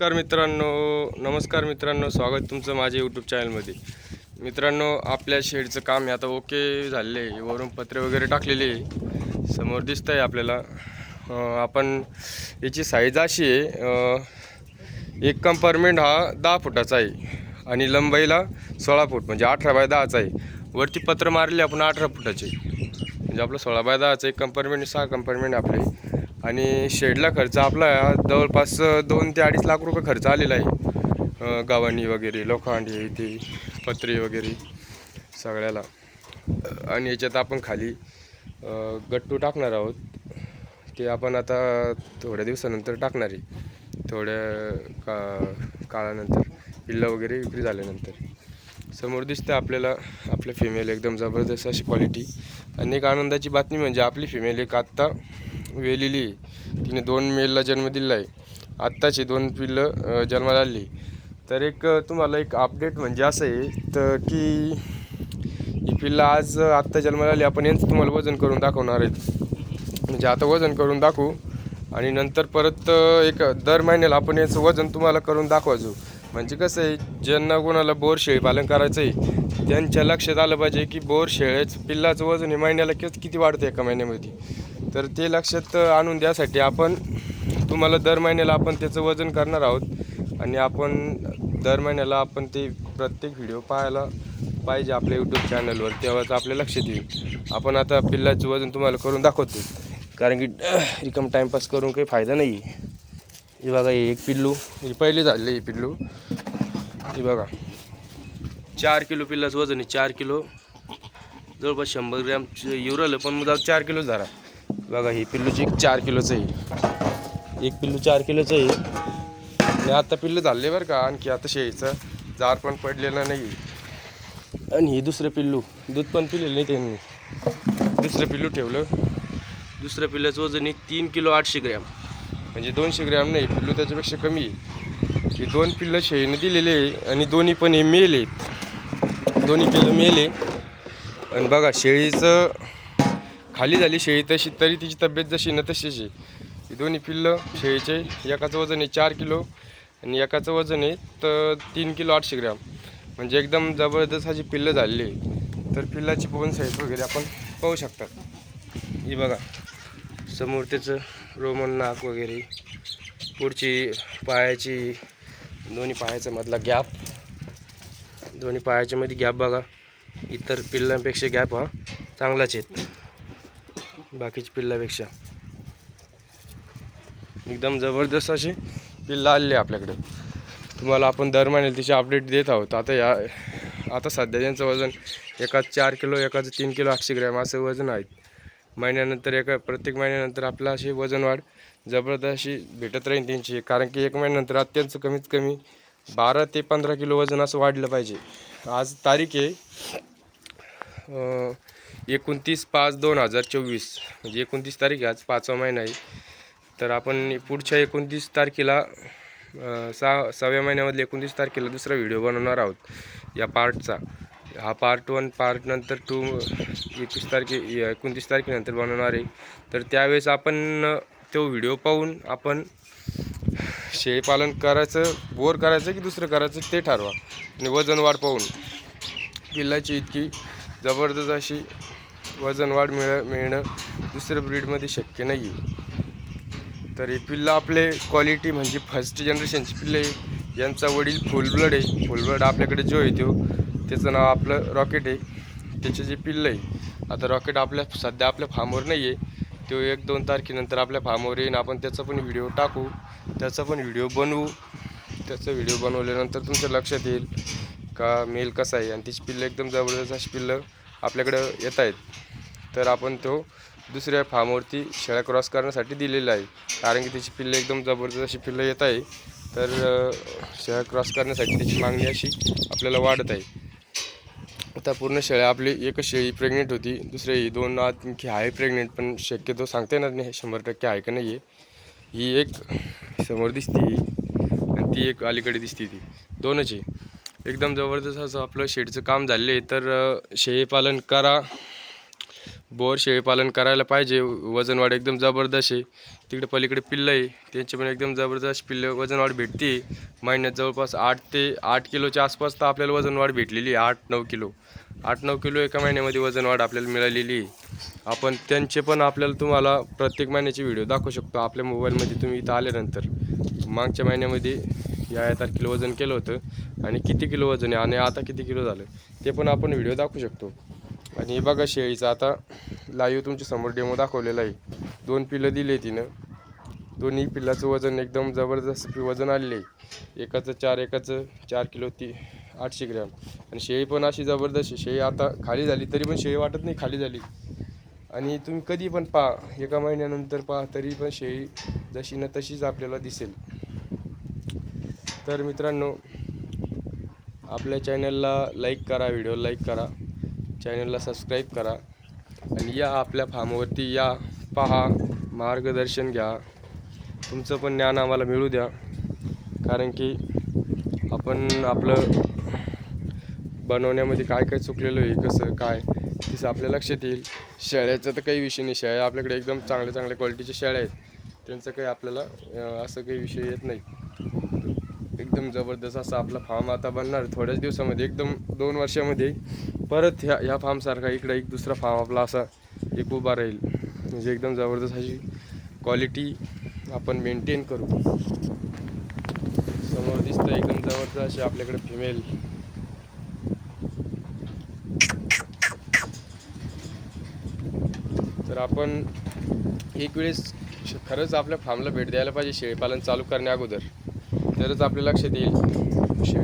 नमस्कार मित्रांनो नमस्कार मित्रांनो स्वागत तुमचं माझ्या यूट्यूब चॅनलमध्ये मित्रांनो आपल्या शेडचं काम हे आता ओके झालेलं आहे. वरून पत्रे वगैरे टाकलेले आहे. समोर दिसतं आहे आपल्याला आपण याची साईज अशी आहे एक कंपार्टमेंट हा दहा फुटाचा आहे आणि लंबाईला सोळा फूट म्हणजे अठरा बाय दहाचा आहे. वरती पत्र मारले आपण अठरा फुटाचे. म्हणजे आपलं सोळा बाय दहाचं एक कंपार्टमेंट सहा कंपार्टमेंट आपले. आणि शेडला खर्च आपला जवळपास दोन ते अडीच लाख रुपये खर्च आलेला आहे. गावांनी वगैरे लोखंडी हे ते पत्रे वगैरे सगळ्याला. आणि याच्यात आपण खाली गट्टू टाकणार आहोत. ते आपण आता थोड्या दिवसानंतर टाकणार आहे. थोड्या का काळानंतर पिल्लं वगैरे विक्री झाल्यानंतर. समोर दिसतं आपल्याला आपलं फिमेल एकदम जबरदस्त अशी क्वालिटी आणि एक आनंदाची बातमी म्हणजे आपली फिमेल एक आत्ता वेलेली. आहे तिने दोन मेलला जन्म दिला आहे आत्ताची दोन पिल्लं जन्माला आली. तर एक तुम्हाला एक अपडेट म्हणजे असं आहे तर की ही पिल्लं आज आत्ता जन्माला आली. आपण यांचं तुम्हाला वजन करून दाखवणार आहेत. म्हणजे आता वजन करून दाखवू. आणि नंतर परत एक दर महिन्याला आपण याचं वजन तुम्हाला करून दाखवायचो. म्हणजे कसं आहे ज्यांना कोणाला बोर शेळी पालन करायचं आहे त्यांच्या लक्षात आलं पाहिजे की बोर शेळ्याचं पिल्लाचं वजन हे महिन्याला किती किती वाढतं एका महिन्यामध्ये? तर ते लक्षात आणून द्यासाठी आपण तुम्हाला दर महिन्याला आपण त्याचं वजन करणार आहोत. आणि आपण दर महिन्याला आपण ते प्रत्येक व्हिडिओ पाहायला पाहिजे आपल्या यूट्यूब चॅनलवर तेव्हाच आपल्या लक्षात येईल. आपण आता पिल्लाचं वजन तुम्हाला करून दाखवतो कारण की रिकम टाईमपास करून काही फायदा नाही. आहे हे बघा हे एक पिल्लू. हे पहिले झाले हे पिल्लू. हे बघा. चार किलो पिल्लाचं वजन आहे चार किलो. जवळपास शंभर ग्रॅम युरल पण मग जाऊ चार किलो झाला. बघा ही पिल्लूची एक चार किलोचं आहे. एक पिल्लू चार किलोचं आहे. आणि आता पिल्लू झाले बरं का आणखी आता शेळीचं. जार पण पडलेलं नाही आणि हे दुसरं पिल्लू दूध पण पिलेलं नाही त्यांनी. दुसरं पिल्लू ठेवलं. दुसऱ्या पिल्लाचं वजन आहे तीन किलो आठशे ग्रॅम. म्हणजे दोनशे ग्रॅम नाही पिल्लू त्याच्यापेक्षा कमी आहे. हे दोन पिल्लं शेळीने दिलेले आहे आणि दोन्ही पण हे मेल आहेत. दोन्ही पिल्लं मेल आहे आणि बघा शेळीचं खाली झाली शेळी तशी तरी तिची तब्येत जशी ना तशीच आहे ही दोन्ही पिल्लं शेळीचे एकाचं वजन आहे चार किलो आणि एकाचं वजन आहे तर तीन किलो आठशे ग्रॅम. म्हणजे एकदम जबरदस्त अशी पिल्लं झालेली आहे. तर पिल्लाची बोन साईज वगैरे आपण पाहू शकतात ही बघा समोर त्याचं रोमन नाक वगैरे पुढची पायाची दोन्ही पायाचा मधला गॅप दोन्ही पायाच्यामध्ये गॅप बघा. इतर पिल्लांपेक्षा गॅप हा चांगलाच आहेत बाकीच्या पिल्लापेक्षा. एकदम जबरदस्त अशी पिल्लं आलेली आपल्याकडे. तुम्हाला आपण दर महिन्याला तिचे अपडेट देत आहोत. आता या आता सध्या त्यांचं वजन एकाच चार किलो एकाचं तीन किलो आठशे ग्रॅम असं वजन आहेत महिन्यानंतर एका प्रत्येक महिन्यानंतर आपलं अशी वजन वाढ जबरदस्त अशी भेटत राहील त्यांची. कारण की एक महिन्यानंतर अत्यंत कमीत कमी बारा ते पंधरा किलो वजन असं वाढलं पाहिजे. आज तारीख आहे एकोणतीस पाच दोन हजार चोवीस. म्हणजे एकोणतीस तारीख आहे आज पाचवा महिना आहे. तर आपण पुढच्या एकोणतीस तारखेला सहा सहाव्या महिन्यामधल्या एकोणतीस तारखेला दुसरा व्हिडिओ बनवणार आहोत या पार्टचा. हा पार्ट वन पार्ट नंतर टू एकवीस तारखे एकोणतीस तारखेनंतर बनवणार आहे. तर त्यावेळेस आपण तो व्हिडिओ पाहून आपण शेळीपालन करायचं बोर करायचं की दुसरं करायचं ते ठरवा. आणि वजन वाढ पाहून. पिल्लाची इतकी जबरदस्त अशी वजन वाढ मिळ मिळणं दुसऱ्या ब्रीडमध्ये शक्य नाही आहे तर हे पिल्लं आपले क्वालिटी म्हणजे फर्स्ट जनरेशनची पिल्ले आहे. यांचा वडील फुल ब्लड आहे. फुल ब्लड आपल्याकडे जो आहे तो त्याचं नाव आपलं रॉकेट आहे. त्याचे जे पिल्लं आहे आता रॉकेट आपल्या सध्या आपल्या फार्मवर नाही आहे तो एक दोन तारखेनंतर आपल्या फार्मवर येईन. आपण त्याचा पण व्हिडिओ टाकू. त्याचा पण व्हिडिओ बनवू. त्याचा व्हिडिओ बनवल्यानंतर तुमच्या लक्षात येईल का मेल कसा आहे? आणि तिची पिल्लं एकदम जबरदस्त अशी पिल्लं. आपल्याकडं येत आहेत. तर आपण तो दुसऱ्या फार्मवरती शेळ्या क्रॉस करण्यासाठी दिलेला आहे. कारण की त्याची पिल्लं एकदम जबरदस्त अशी पिल्लं येत आहे. तर शेळ्या क्रॉस करण्यासाठी त्याची मागणी अशी आपल्याला वाढत आहे. आता पूर्ण शेळ्या आपली एकच शेळी प्रेग्नेंट होती. दुसरी ही दोन आणखी आहे प्रेग्नेंट पण शक्यतो सांगता येणार नाही. शंभर टक्के आहे का नाही आहे ही एक समोर दिसते. आणि ती एक अलीकडे दिसते ती. दोनच आहे. एकदम जबरदस्त असं आपलं शेडचं काम झाले तर शेळीपालन करा. बोर शेळीपालन करायला पाहिजे. वजनवाढ एकदम जबरदस्त आहे. तिकडे पलीकडे पिल्लं आहे. त्यांची पण एकदम जबरदस्त पिल्लं वजनवाढ भेटते. महिन्यात जवळपास आठ ते आठ किलोच्या आसपास तर आपल्याला वजनवाढ भेटलेली आहे. आठ नऊ किलो. आठ नऊ किलो एका महिन्यामध्ये वजनवाढ आपल्याला मिळालेली आहे. आपण त्यांचे पण आपल्याला तुम्हाला प्रत्येक महिन्याचे व्हिडिओ दाखवू शकतो. आपल्या मोबाईलमध्ये तुम्ही इथं आल्यानंतर. मागच्या महिन्यामध्ये या या तारखेला वजन केलं होतं. आणि किती किलो वजन आहे आणि आता किती किलो झालं ते पण आपण व्हिडिओ दाखवू शकतो. आणि हे बघा शेळीचं आता लाईव्ह तुमच्यासमोर डेमो दाखवलेला आहे. दोन पिलं दिले तिनं. दोन्ही पिल्लाचं वजन एकदम जबरदस्त वजन आलेलं आहे. एकाचं चार एकाचं चार किलो ती आठशे ग्रॅम. आणि शेळी पण अशी जबरदस्त शेळी आता खाली झाली तरी पण शेळी वाटत नाही खाली झाली. आणि तुम्ही कधी पण पहा एका महिन्यानंतर पहा तरी पण शेळी जशी ना तशीच आपल्याला दिसेल. तर मित्रांनो आपल्या चॅनलला लाईक करा व्हिडिओ लाईक करा. चॅनलला सबस्क्राईब करा. आणि या आपल्या फार्मवरती या पहा मार्गदर्शन घ्या. तुमचं पण ज्ञान आम्हाला मिळू द्या. कारण की आपण आपलं बनवण्यामध्ये काय काय चुकलेलं आहे कसं काय तसं आपल्या लक्षात येईल. शेळ्याचा तर काही विषय नाही. शेळ्या आपल्याकडे एकदम चांगल्या चांगल्या क्वालिटीच्या शेळ्या आहेत. त्यांचं काही आपल्याला असं काही विषय येत नाही. एकदम जबरदस्त असा आपला फार्म आता बनणार. थोड्याच दिवसामध्ये एकदम दोन वर्षामध्ये परत ह्या ह्या फार्मसारखा इकडं एक दुसरा फार्म आपला असा एक उभा राहील. म्हणजे एकदम जबरदस्त अशी क्वालिटी आपण मेंटेन करू. समोर दिसतं एकदम जबरदस्त अशी आपल्याकडे फिमेल तर आपण एक वेळेस खरंच आपल्या फार्मला भेट द्यायला पाहिजे शेळीपालन चालू करण्या अगोदर. तरच आपल्या लक्षात येईल. विषय